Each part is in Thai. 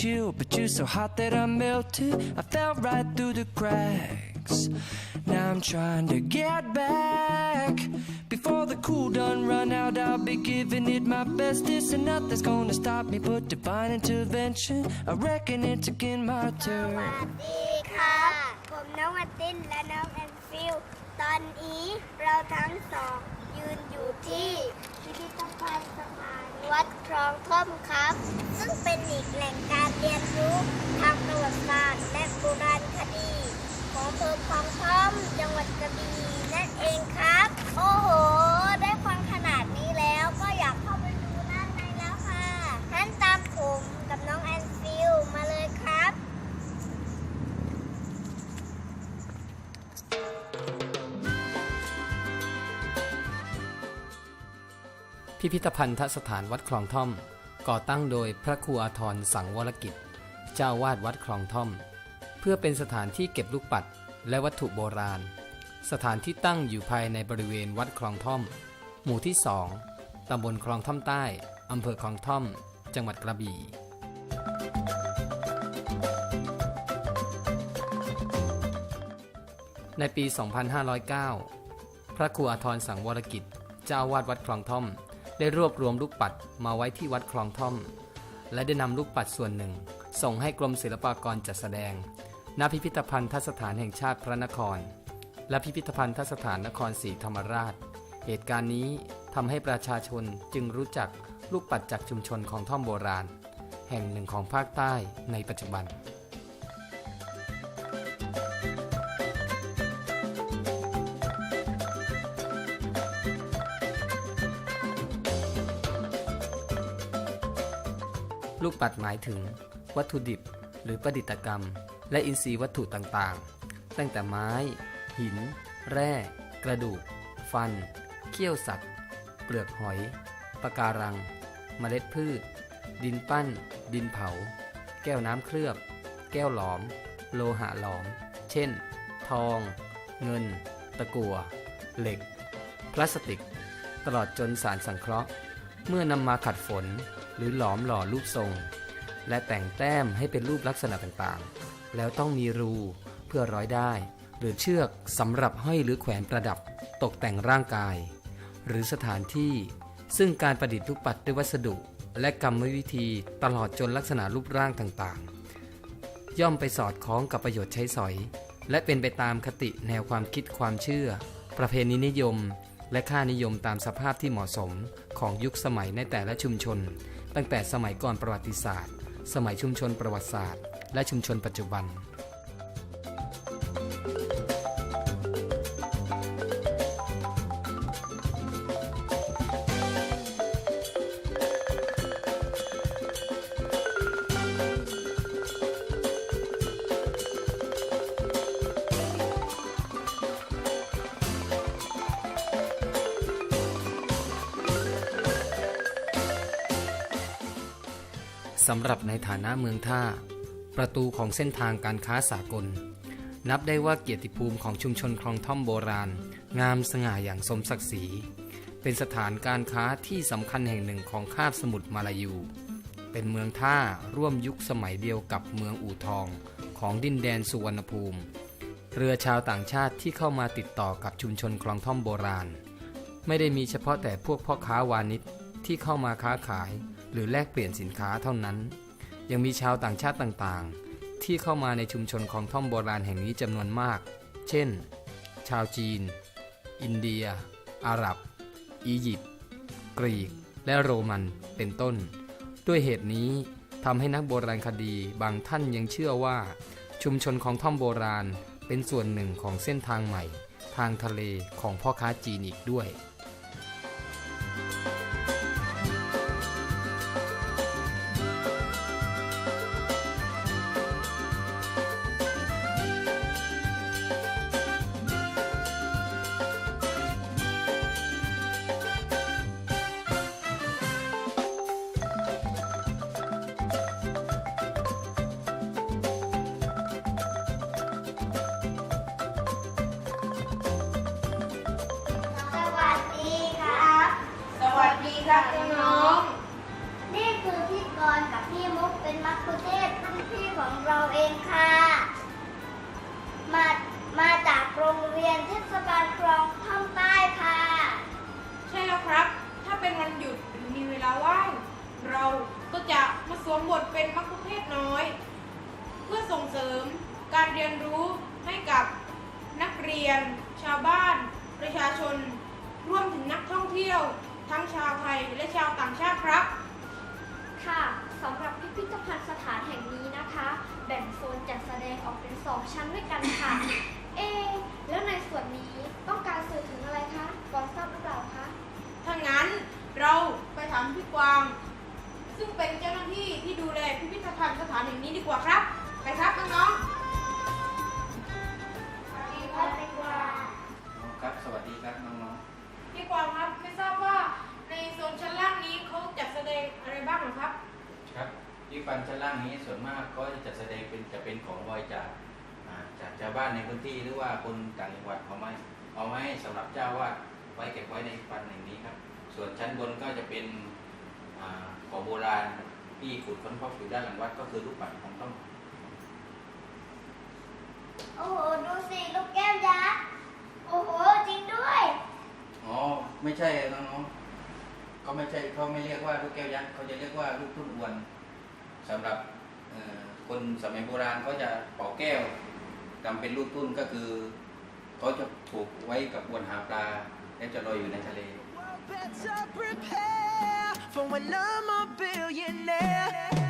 chill, but you're so hot that I melted. I fell right through the cracks. Now I'm trying to get back. Before the cool done run out, I'll be giving it my bestest. And nothing's gonna stop me but divine intervention. I reckon it's again my ส turn. วัสดีครับ ผมน้องมาร์ตินและน้องแอนฟิล ตอนนี้เราทั้งสองยืนอยู่ที่พิพิธภัณฑ์สถาน วัดคลองท่อมครับ ซึ่งเป็นอีกแหล่งการเรียนรู้ทางประวัติศาสตร์และโบราณคดี ของอำเภอคลองท่อมจังหวัดกระบี่นั่นเองครับ โอ้โห พิพิธภัณฑสถานวัดคลองท่อม ก่อตั้งโดยพระครูอาทรสังวรกิจ เจ้าวาดวัดคลองท่อม เพื่อเป็นสถานที่เก็บลูกปัดและวัตถุโบราณ สถานที่ตั้งอยู่ภายในบริเวณวัดคลองท่อม หมู่ที่2ตำบลคลองท่อมใต้อำเภอคลองท่อม จังหวัดกระบี่ในปี 2509 พระครูอาทรสังวรกิจ เจ้าวาดวัดคลองท่อม ได้รวบรวมลูกปัดมาไว้ที่วัดคลองท่อม และได้นำลูกปัดส่วนหนึ่ง ส่งให้กรมศิลปากรจัดแสดง ณพิพิธภัณฑสถานแห่งชาติพระนคร และพิพิธภัณฑสถานนครศรีธรรมราช เหตุการณ์นี้ทำให้ประชาชนจึงรู้จักลูกปัดจากชุมชนของท่อมโบราณ แห่งหนึ่งของภาคใต้ในปัจจุบัน ลูกปัดหมายถึง วัตถุดิบ หรือประดิษฐกรรม และอินทรีย์วัตถุต่างๆ ตั้งแต่ไม้ หิน แร่ กระดูก ฟัน เขี้ยวสัตว์ เปลือกหอยปะการัง เมล็ดพืช ดินปั้น ดินเผา แก้วน้ำเคลือบ แก้วหลอม โลหะหลอม เช่น ทอง เงิน ตะกั่ว เหล็ก พลาสติก ตลอดจนสารสังเคราะห์ เมื่อนำมาขัดฝน หรือหลอมหล่อรูปทรง และแต่งแต้มให้เป็นรูปลักษณะต่างๆ แล้วต้องมีรูเพื่อร้อยได้ หรือเชือกสำหรับห้อยหรือแขวนประดับตกแต่งร่างกาย หรือสถานที่ ซึ่งการประดิษฐ์ลูกปัดด้วยวัสดุ และกรรมวิธีตลอดจนลักษณะรูปร่างต่างๆ ย่อมไปสอดคล้องกับประโยชน์ใช้สอย และเป็นไปตามคติแนวความคิดความเชื่อ ประเพณีนิยม และค่านิยมตามสภาพที่เหมาะสมของยุคสมัยในแต่ละชุมชน ตั้งแต่สมัยก่อนประวัติศาสตร์ สมัยชุมชนประวัติศาสตร์ และชุมชนปัจจุบัน สำหรับในฐานะเมืองท่า ประตูของเส้นทางการค้าสากล นับได้ว่าเกียรติภูมิของชุมชนคลองท่อมโบราณ งามสง่าอย่างสมศักดิ์ศรี เป็นสถานการค้าที่สำคัญแห่งหนึ่งของคาบสมุทรมาลายู เป็นเมืองท่าร่วมยุคสมัยเดียวกับเมืองอู่ทองของดินแดนสุวรรณภูมิ เรือชาวต่างชาติที่เข้ามาติดต่อกับชุมชนคลองท่อมโบราณ ไม่ได้มีเฉพาะแต่พวกพ่อค้าวานิชที่เข้ามาค้าขาย หรือแลกเปลี่ยนสินค้าเท่านั้น ยังมีชาวต่างชาติต่างๆ ที่เข้ามาในชุมชนของท่อมโบราณแห่งนี้จำนวนมาก เช่น ชาวจีน อินเดีย อาหรับ อียิปต์กรีก และโรมันเป็นต้น ด้วยเหตุนี้ทำให้นักโบราณคดีบางท่านยังเชื่อว่า ชุมชนของท่อมโบราณเป็นส่วนหนึ่งของเส้นทางใหม่ ทางทะเลของพ่อค้าจีนอีกด้วย ออกเป็นสองชั้นด้วยกันค่ะ เอะแล้วในส่วนนี้ต้องการสื่อถึงอะไรคะก่อนทราบหรือเปล่าคะ ถ้างั้นเราไปถามพี่กวาง ซึ่งเป็นเจ้าหน้าที่ที่ดูแลพิพิธภัณฑ์สถานแห่งนี้ดีกว่าครับ ไปครับน้องๆสวัสดีครับพี่กวางครับ สวัสดีครับน้องพี่กวางครับไม่ทราบว่าในโซนชั้นล่างนี้เขาจัดแสดงอะไรบ้างเหรอครับๆครับที่ฟันชั้นล่างนี้ส่วนมากก็จะจัดแสดงเป็นจะเป็นของบริจากอ่า จากชาวบ้านในพื้นที่หรือว่าคนต่างจังหวัดเอาไม้เอาไม้สำหรับเจ้าวาดไว้เก็บไว้ในฟันแห่งนี้ครับ ส่วนชั้นบนก็จะเป็นอาของโบราณที่ขุดค้นพบอยู่ด้านหลังวัดก็คือรูปปั้นของต้องโอ้โหดูสิลูกแก้วยักษ์โอ้โหจริงด้วยอ๋อไม่ใช่น้องๆเขาไม่ใช่เขาไม่เรียกว่าลูกแก้วยักษ์เขาจะเรียกว่าลูกทุ่นอวนสำหรับเอ่อคนสมัยโบราณเขาจะเป่าแก้ว ทำเป็นรูปตุ้นก็คือเขาจะผูกไว้กับอวนหาปลา และจะลอยอยู่ในทะเล Well, better prepare for when I'm a billionaire.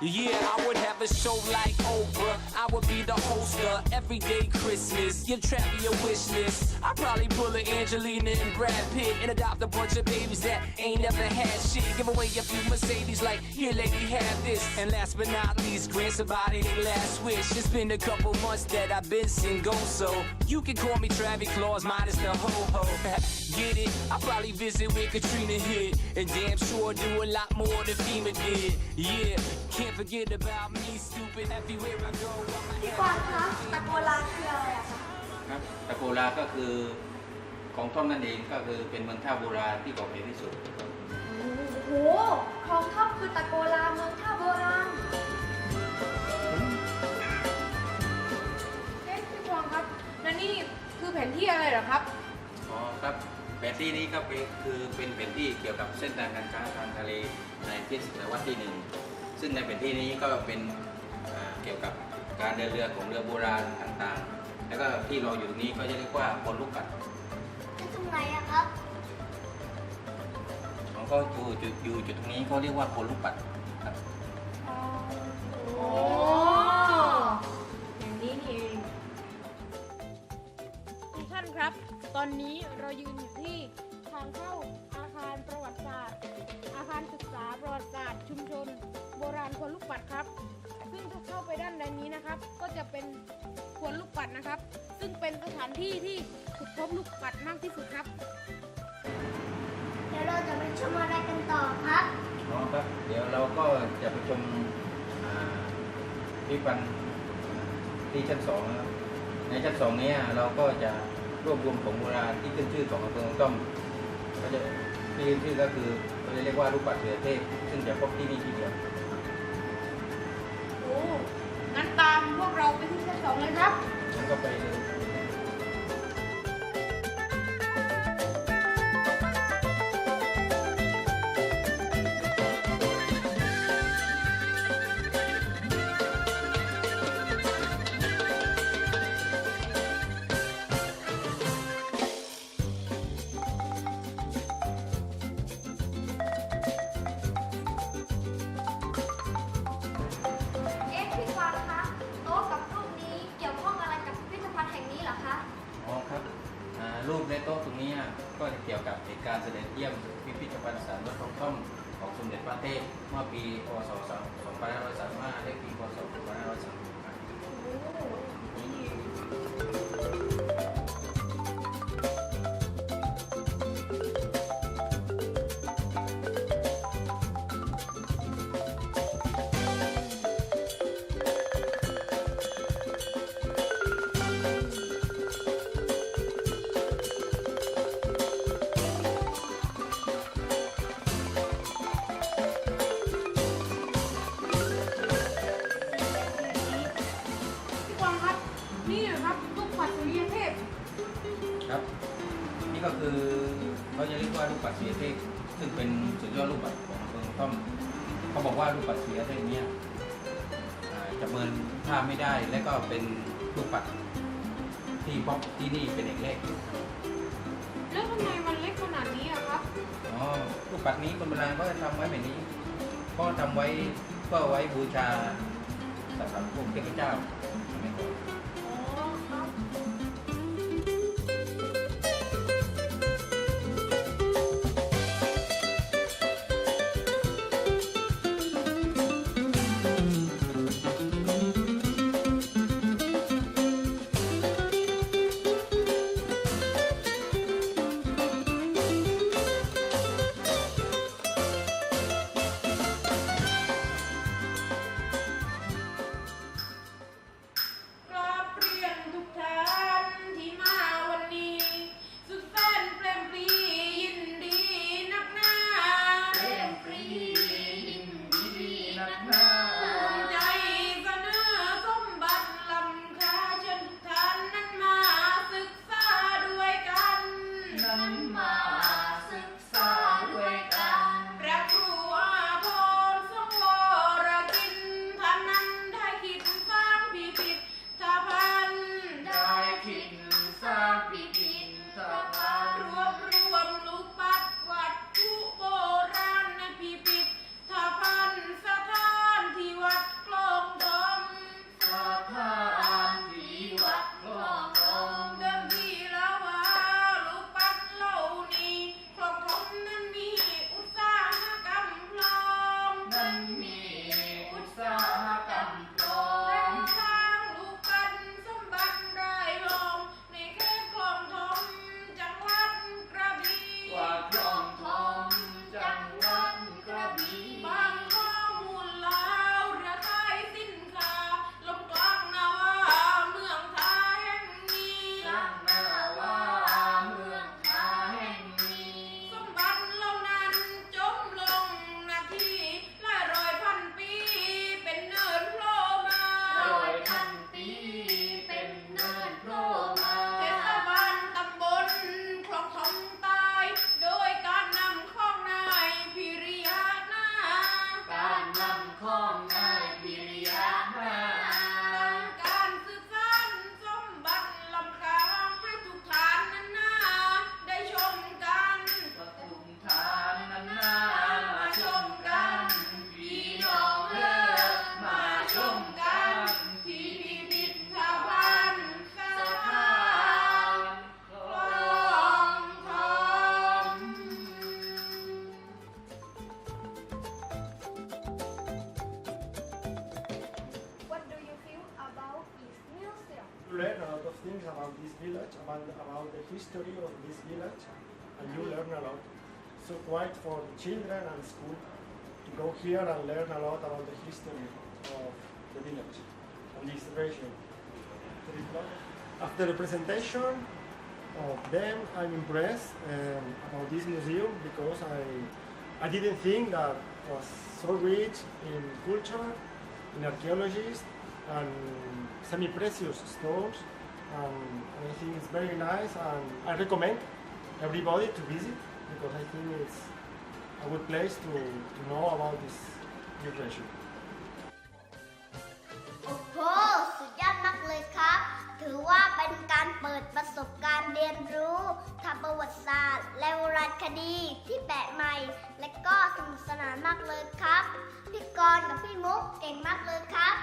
Yeah, I would have a show like Oprah. I would be the host of Everyday Christmas. Give Travis your wish list. I'd probably pull a Angelina and Brad Pitt and adopt a bunch of babies that ain't never had shit. Give away a few Mercedes, like, here, lady, have this. And last but not least, grant somebody their last wish. It's been a couple months that I've been single, so you can call me Travis Claus, minus the ho ho. Get it? I'll probably visit where Katrina hit. And damn sure do a lot more than FEMA did. Yeah, can't forget about me, stupid. Everywhere I go, I'ma พี่ have กวางคะตะโกลาคืออะไรอะคะครับตะโกลาก็คือของท่อมนั่นเองก็คือเป็นเมืองท่าโบราณที่เก่าแก่ที่สุดครับโอ้โหคลองทับคือตะโกลาเมืองท่าโบราณเอ๊ะพี่กวางครับและนี่คือแผนที่อะไรเหรอครับ อ๋อครับ แผนที่นี้ก็เป็นคือเป็นแผนที่เกี่ยวกับเส้นทางการค้าทางทะเลในทศวรรษที่หนึ่งซึ่งในแผนที่นี้ก็เป็นอ่าเกี่ยวกับการเดินเรือของเรือโบราณต่างๆ แล้วก็ที่เราอยู่ตรงนี้ก็จะเรียกว่าคนลูกกัดแล้วตรงไหนอะครับเขาก็อยู่จุดอยู่จุดตรงนี้เขาเรียกว่าคนลูกปัด เรายืนอยู่ที่ทางเข้าอาคารประวัติศาสตร์ อาคารศึกษาประวัติศาสตร์ชุมชน โบราณควนลูกปัดครับ ซึ่งถ้าเข้าไปด้านในนี้นะครับ ก็จะเป็นควนลูกปัดนะครับ ซึ่งเป็นสถานที่ที่ขุดพบลูกปัดมากที่สุดครับ เดี๋ยวเราจะไปชมอะไรกันต่อครับอ๋อครับ เดี๋ยวเราก็จะไปชมอ่าพิพิธภัณฑ์ที่ชั้นสองนะครับในชั้นสองเนี้เราก็จะ รวบรวมของโบราณที่ขึ้นชื่อของอำเภอคลองต้อมก็จะที่ขึ้นชื่อก็คือเราจะเรียกว่ารูปปัดเสือเทพ ซึ่งจะพบที่นี่ที่เดียวโอ้งั้นตามพวกเราไปที่ชั้นสองเลยครับแล้วก็ไปเลย การเสด็จเยี่ยมพิพิธภัณฑ์สารวัตรทองคำของสมเด็จพระเทพเมื่อปีพศ2535และปีพศ2535 เสียเทพซึ่งเป็นสุดยอดลูกปัดของเมืองท่อมเขาบอกว่าลูกปัดเสียเทพเนี้ยอ่าจะเมินท่าไม่ได้และก็เป็นลูกปัดที่ป๊อปที่นี่เป็นเอกแรกแล้วทำไมมันเล็กขนาดนี้อะครับอ๋อลูกปัดนี้คนโบราณก็จะทำไว้แบบนี้ก็ทำไว้เพื่อไว้บูชาสำหรับพวกเทพเจ้าสมัยก่อน นั้น For children and school to go here and learn a lot about the history of the village and this region. After the presentation of them, I'm impressed um, about this museum because I, I didn't think that was so rich in culture, in archaeology, and semi-precious stones. And I think it's very nice, and I recommend everybody to visit because I think it's a good place to, to know about this new treasure. โอ้โห สุดยอดมากเลยครับ ถือว่าเป็นการเปิดประสบการณ์เรียนรู้ทางประวัติศาสตร์ และโบราณคดีที่แปลกใหม่ และก็สนุกสนานมากเลยครับ พี่กรณ์กับพี่มุกเก่งมากเลยครับ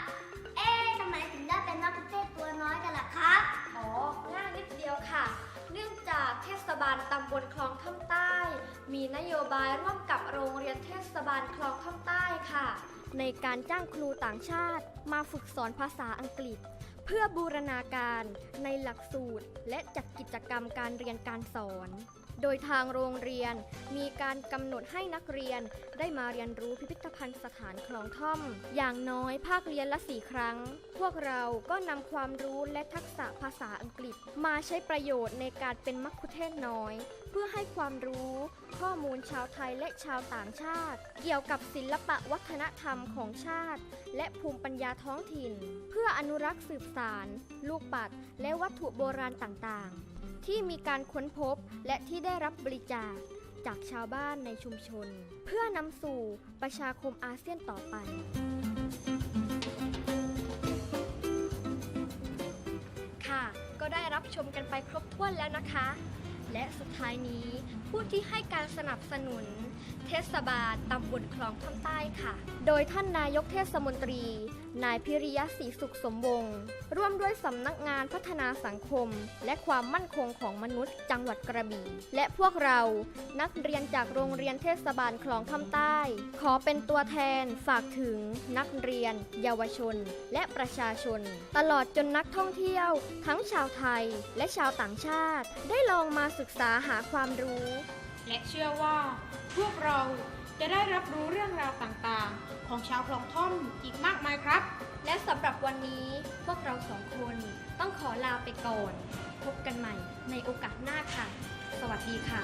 เอ๊ะทำไมถึงได้เป็นนักประเทศตัวน้อยกันล่ะครับ อ๋อ ง่ายนิดเดียวค่ะ เนื่องจากเทศบาลตำบลคลองท่อมใต้ มีนโยบายร่วมกับโรงเรียนเทศบาลคลองท่อมใต้ค่ะ ในการจ้างครูต่างชาติมาฝึกสอนภาษาอังกฤษ เพื่อบูรณาการในหลักสูตรและจัดกิจกรรมการเรียนการสอน โดยทางโรงเรียนมีการกำหนดให้นักเรียนได้มาเรียนรู้พิพิธภัณฑ์สถานคลองท่อม อย่างน้อยภาคเรียนละสี่ครั้ง พวกเราก็นำความรู้และทักษะภาษาอังกฤษ มาใช้ประโยชน์ในการเป็นมัคคุเทศน้อย เพื่อให้ความรู้ ข้อมูลชาวไทยและชาวต่างชาติ เกี่ยวกับศิลปะวัฒนธรรมของชาติ และภูมิปัญญาท้องถิ่น เพื่ออนุรักษ์สืบสารลูกปัด และวัตถุโบราณต่างๆ ที่มีการค้นพบและที่ได้รับบริจาคจากชาวบ้านในชุมชน เพื่อนำสู่ประชาคมอาเซียนต่อไปค่ะ ก็ได้รับชมกันไปครบถ้วนแล้วนะคะ และสุดท้ายนี้ ผู้ที่ให้การสนับสนุน เทศบาลตำบลคลองท่อมใต้ค่ะ โดยท่านนายกเทศมนตรี นายพิริยะศรีสุขสมวงศ์ร่วมด้วยสำนักงานพัฒนาสังคม และความมั่นคงของมนุษย์จังหวัดกระบี่ และพวกเรานักเรียนจากโรงเรียนเทศบาลคลองท่อมใต้ ขอเป็นตัวแทนฝากถึงนักเรียน เยาวชน และประชาชน ตลอดจนนักท่องเที่ยว ทั้งชาวไทยและชาวต่างชาติ ได้ลองมาศึกษาหาความรู้ และเชื่อว่า พวกเราจะได้รับรู้เรื่องราวต่างๆ ของชาวคลองท่อมอีกมากมายครับ และสำหรับวันนี้พวกเราสองคนต้องขอลาไปก่อน พบกันใหม่ในโอกาสหน้าค่ะ สวัสดีค่ะ